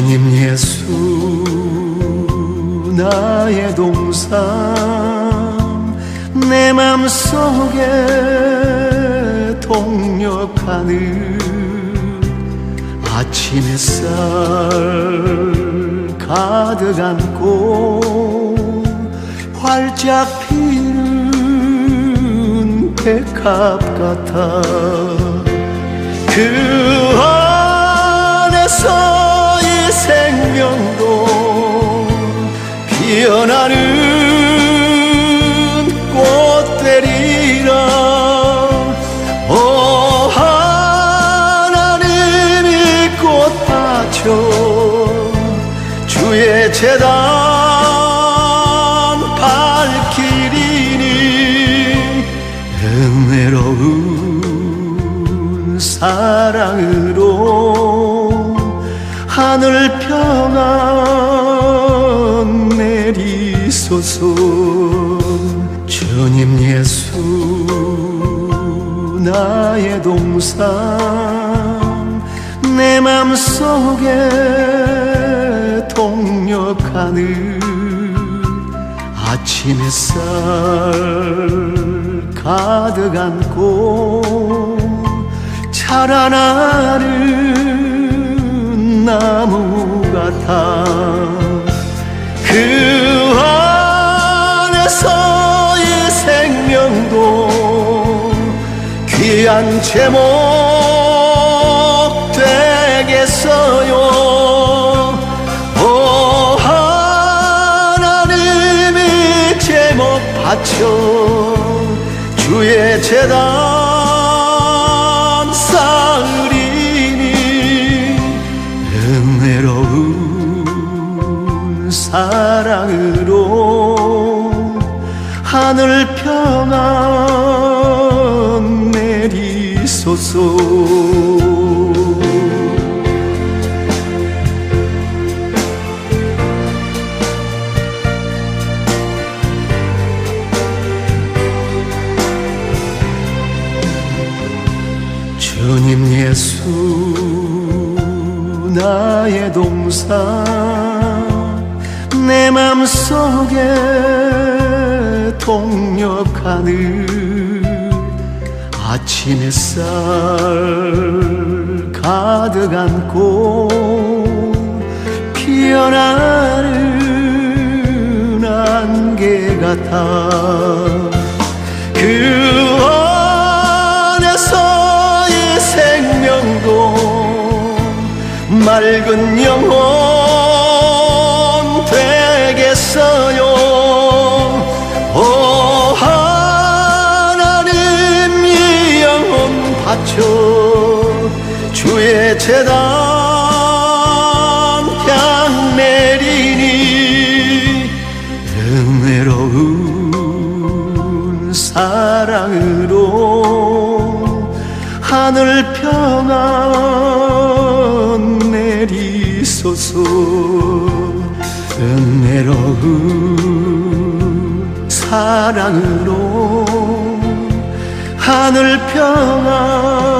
주님 예수 나의 동상. 내 맘속에 동력하는 아침 햇살 가득 안고 활짝 피는 백합 같아 피어나는 꽃 되리라. 오 하나님이 꽃밭여 주의 재단 밝히리니 은혜로운 사랑으로 하늘 평안 내리소서. 주님 예수 나의 동상 내 맘속에 동력하는 아침 햇살 가득 안고 자라나는 나무 같아 생명도 귀한 제목 되겠어요. 오 하나님이 제목 바쳐 주의 재단 쌓으리니 은혜로운 사랑으로 하늘 평안 내리소서. 주님 예수 나의 동상 내 맘속에 동력하는 아침 햇살 가득 안고 피어나는 안개 같아 그 안에서 이 생명도 맑은 영혼 바쳐 주의 재단 향 내리니 은혜로운 사랑으로 하늘 평안 내리소서. 은혜로운 사랑으로 하늘 평안